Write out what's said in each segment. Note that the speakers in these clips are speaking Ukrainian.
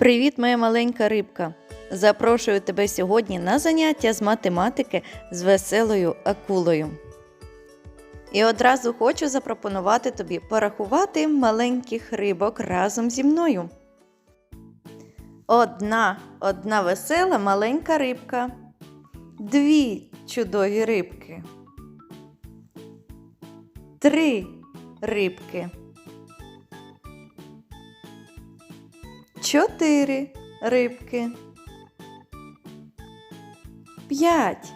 Привіт, моя маленька рибка! Запрошую тебе сьогодні на заняття з математики з веселою акулою. І одразу хочу запропонувати тобі порахувати маленьких рибок разом зі мною. Одна, одна весела маленька рибка. Дві чудові рибки. Три рибки. Чотири рибки. П'ять.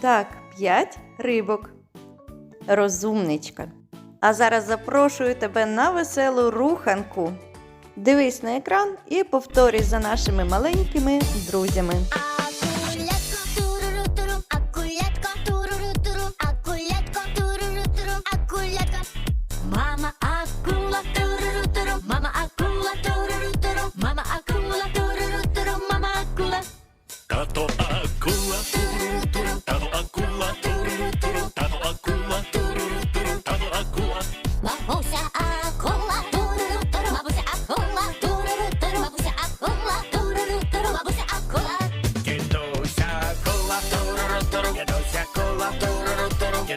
Так, п'ять рибок. Розумничка. А зараз запрошую тебе на веселу руханку. Дивись на екран і повторюй за нашими маленькими друзями.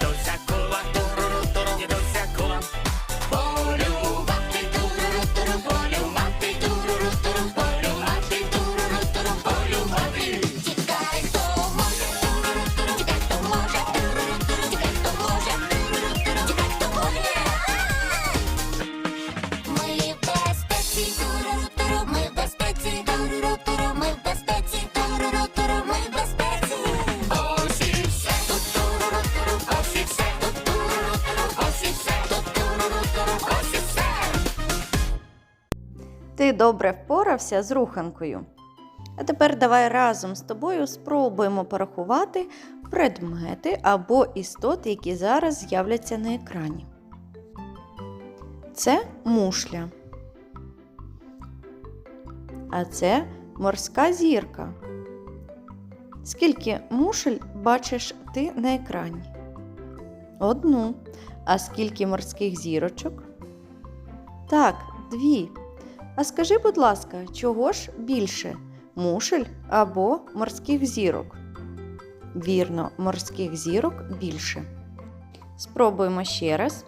don't sacrifice. Добре впорався з руханкою. А тепер давай разом з тобою спробуємо порахувати предмети або істоти, які зараз з'являться на екрані. Це мушля. А це морська зірка. Скільки мушель бачиш ти на екрані? Одну. А скільки морських зірочок? Так, дві. А скажи, будь ласка, чого ж більше мушель або морських зірок? Вірно, морських зірок більше. Спробуємо ще раз.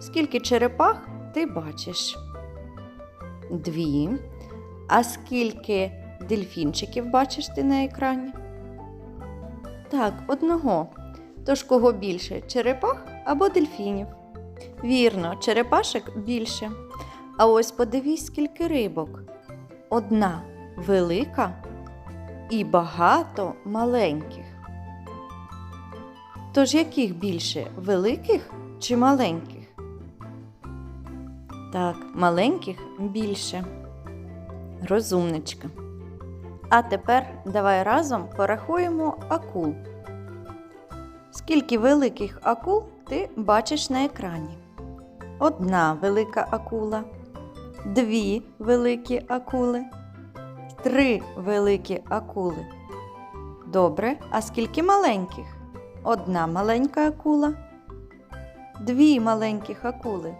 Скільки черепах ти бачиш? Дві. А скільки дельфінчиків бачиш ти на екрані? Так, одного. Тож кого більше черепах або дельфінів? Вірно, черепашок більше. А ось подивись, скільки рибок. Одна велика і багато маленьких. Тож яких більше великих чи маленьких? Так, маленьких більше. Розумничка. А тепер давай разом порахуємо акул. Скільки великих акул ти бачиш на екрані? Одна велика акула, дві великі акули, три великі акули. Добре, а скільки маленьких? Одна маленька акула, дві маленьких акули.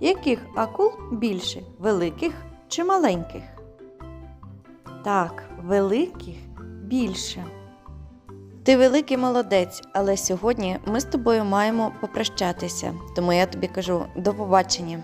Яких акул більше? Великих чи маленьких? Так, великих більше. Ти великий молодець, але сьогодні ми з тобою маємо попрощатися. Тому я тобі кажу до побачення.